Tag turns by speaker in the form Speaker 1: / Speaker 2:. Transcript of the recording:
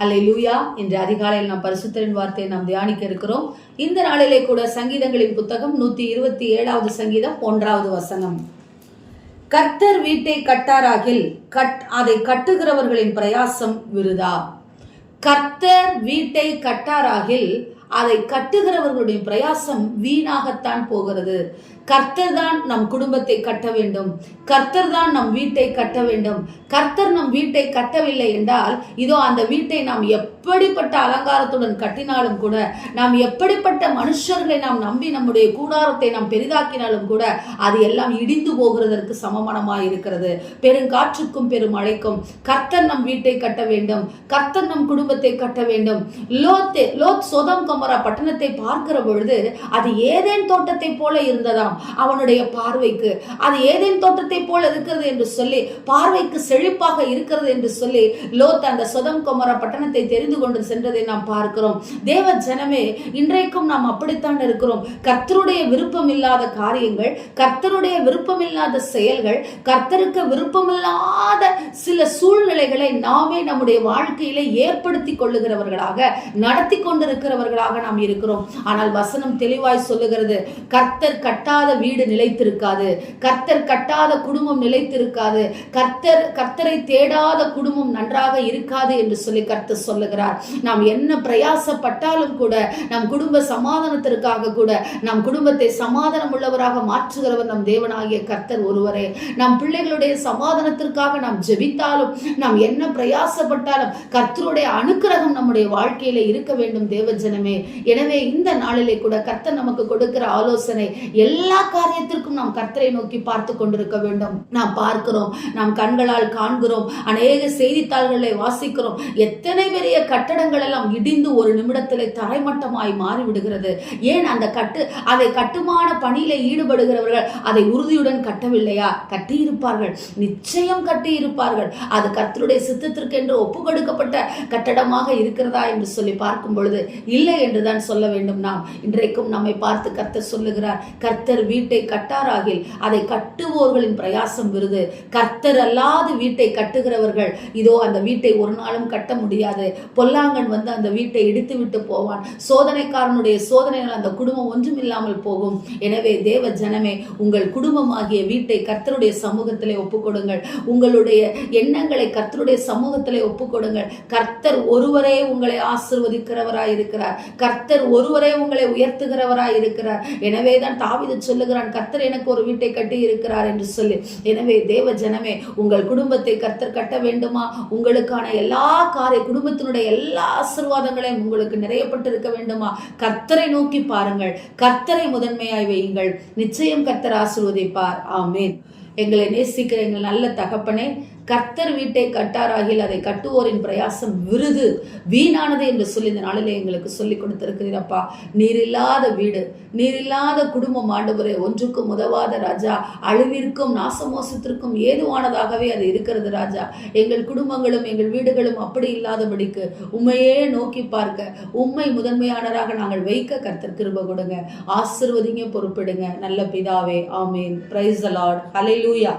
Speaker 1: ஹலை லூயா இன்று அதிகாலையில் நாம் பரிசுத்தரின் வார்த்தையை நாம் தியானிக்க இருக்கிறோம். இந்த நாளிலே கூட சங்கீதங்களின் புத்தகம் நூத்தி இருபத்தி ஏழாவது சங்கீதம் ஒன்றாவது வசனம். கர்த்தர் வீட்டை கட்டாராகில் கட் அதை கட்டுகிறவர்களின் பிரயாசம் விருதா? கர்த்தர் வீட்டை கட்டாராகில் அதை கட்டுகிறவர்களுடைய பிரயாசம் வீணாகத்தான் போகிறது. கர்த்தர் தான் நம் குடும்பத்தை கட்ட வேண்டும். கர்த்தர் தான் நம் வீட்டை கட்ட வேண்டும். கர்த்தர் நம் வீட்டை கட்டவில்லை என்றால் இதோ அந்த வீட்டை நாம் எப்படிப்பட்ட அலங்காரத்துடன் கட்டினாலும் கூட நாம் எப்படிப்பட்ட மனுஷர்களை நாம் நம்பி நம்முடைய கூடாரத்தை நாம் பெரிதாக்கினாலும் கூட அது எல்லாம் இடிந்து போகிறதற்கு சமமானமாக இருக்கிறது. பெருங்காற்றுக்கும் பெருமழைக்கும் கர்த்தர் நம் வீட்டை கட்ட வேண்டும். கர்த்தர் நம் குடும்பத்தை கட்ட வேண்டும். லோத்தே லோத் சோதம் கொமரா பட்டணத்தை பார்க்கிற பொழுது அது ஏதேன் தோட்டத்தை போல இருந்ததாம். அவனுடைய பார்வைக்கு. அது ஏதேன் தோட்டத்தை போல இருக்கிறது என்று சொல்லி பார்வைக்கு செழிப்பாக இருக்கிறது என்று சொல்லி லோத் அந்த சொதம் குமர பட்டணத்தை தெரிந்து கொண்டு சென்றதை நாம் பார்க்கிறோம். தேவ ஜனமே இன்றைக்கும் நாம் அப்படித்தான் இருக்கிறோம். கர்த்தருடைய விருப்பம் இல்லாத காரியங்கள் கர்த்தருடைய விருப்பம் இல்லாத செயல்கள் கர்த்தருக்கு விருப்பமில்லாத சில சூழ்நிலைகளை நாமே நம்முடைய வாழ்க்கையில ஏற்படுத்தி கொள்ளுகிறவர்களாக நடத்தி கொண்டிருக்கிறவர்களாக நாம் இருக்கிறோம். ஆனால் வசனம் தெளிவாய் சொல்லுகிறது கர்த்தர் கட்டாத வீடு நிலைத்திருக்காது. கர்த்தர் கட்டாத குடும்பம் நிலைத்திருக்காது. கர்த்தர் கர்த்தரை தேடாத குடும்பம் நன்றாக இருக்காது என்று சொல்லி கர்த்தர் சொல்லுகிறார். நாம் என்ன பிரயாசப்பட்டாலும் கூட நம் குடும்ப சமாதானத்திற்காக கூட நம் குடும்பத்தை சமாதானம் உள்ளவராக மாற்றுகிறவர் நம் தேவனாகிய கர்த்தர் ஒருவரே. நம் பிள்ளைகளுடைய சமாதானத்திற்காக நாம் ஜெபித்தாலும் நாம் என்ன பிரயாசப்பட்டாலும் கர்த்தருடைய அனுக்கிரகம் நம்முடைய வாழ்க்கையில இருக்க வேண்டும் தேவஜனமே எனவே இந்த நாளிலே கூட கர்த்தர் நமக்கு கொடுக்கிற ஆலோசனை எல்லா காரியத்திற்கும் நாம் கர்த்தரை நோக்கி பார்த்து கொண்டிருக்க வேண்டும். நாம் பார்க்கிறோம் நாம் கண்களால் காண்கிறோம் அநேக செய்தித்தாள்களை வாசிக்கிறோம். எத்தனை பெரிய கட்டடங்கள் எல்லாம் இடிந்து ஒரு நிமிடத்திலே தரைமட்டமாய் மாறிவிடுகிறது. ஏன் அந்த கட்டு அதை கட்டுமான பணியில ஈடுபடுகிறவர்கள் அதை உறுதியுடன் கட்டவில்லையா? கட்டியிருப்பார்கள் நிச்சயம் கட்டியிருப்பார்கள். அது கர்த்தருடைய சித்தத்திற்கு என்று ஒப்பு கொடுக்கப்பட்ட கட்டடமாக இருக்கிறதா என்று சொல்லி பார்க்கும் பொழுது இல்லை என்றுதான் சொல்ல வேண்டும். நாம் இன்றைக்கும் நம்மை பார்த்து கர்த்தர் சொல்லுகிறார் கர்த்தர் கர்த்தர் வீட்டை கட்டாராகில் அதை கட்டுவோர்களின் பிரயாசம் விருது. கர்த்தர் அல்லாது வீட்டை கட்டுகிறவர்கள் இதோ அந்த வீட்டை ஒரு நாளும் கட்ட முடியாது. பொல்லாங்கன் வந்து அந்த வீட்டை இடித்து விட்டு போவான். சோதனைக்காரனுடைய சோதனைகள் அந்த குடும்பம் ஒன்றும் இல்லாமல் போகும். எனவே தேவ ஜனமே உங்கள் குடும்பமாகிய வீட்டை கர்த்தருடைய சமூகத்திலே ஒப்புக்கொடுங்கள். உங்களுடைய எண்ணங்களை கர்த்தருடைய சமூகத்திலே ஒப்புக்கொடுங்கள். கர்த்தர் ஒருவரே உங்களை ஆசிர்வதிக்கிறவராய் இருக்கிறார் கர்த்தர் ஒருவரே உங்களை உயர்த்துகிறவராய் இருக்கிறார் எனவே தான் தாவிது சொல்லுகிறான் கர்த்தர் எனக்கு ஒரு வீட்டை கட்டி இருக்கிறார் என்று சொல்லி. எனவே தேவ ஜனமே உங்கள் குடும்பத்தை கர்த்தர் கட்ட வேண்டுமா? உங்களுக்கான எல்லா காரை குடும்பத்தினுடைய எல்லா ஆசிர்வாதங்களையும் உங்களுக்கு நிறையப்பட்டிருக்க வேண்டுமா? கர்த்தரை நோக்கி பாருங்கள். கர்த்தரை முதன்மையாய் வையுங்கள். நிச்சயம் கர்த்தர் ஆசிர்வதிப்பார். ஆமேன். எங்களை நேசிக்கிற எங்கள் நல்ல தகப்பனே கர்த்தர் வீட்டை கட்டாராகில் அதை கட்டுவோரின் பிரயாசம் விருது வீணானது என்று சொல்லி இந்த நாளிலே எங்களுக்கு சொல்லி கொடுத்திருக்கிறீரப்பா. நீர் இல்லாத வீடு நீர் இல்லாத குடும்பம் ஆண்டவரே ஒன்றுக்கும் உதவாத ராஜா. அழிவிற்கும் நாசமோசத்திற்கும் ஏதுவானதாகவே அது இருக்கிறது ராஜா. எங்கள் குடும்பங்களும் எங்கள் வீடுகளும் அப்படி இல்லாதபடிக்கு உண்மையே நோக்கி பார்க்க உண்மை முதன்மையானராக நாங்கள் வைக்க கர்த்தர் கிருப கொடுங்க. ஆசிர்வதிங்க பொறுப்பிடுங்க. நல்ல பிதாவே ஆமீன். பிரைஸ் லார்ட் லூயா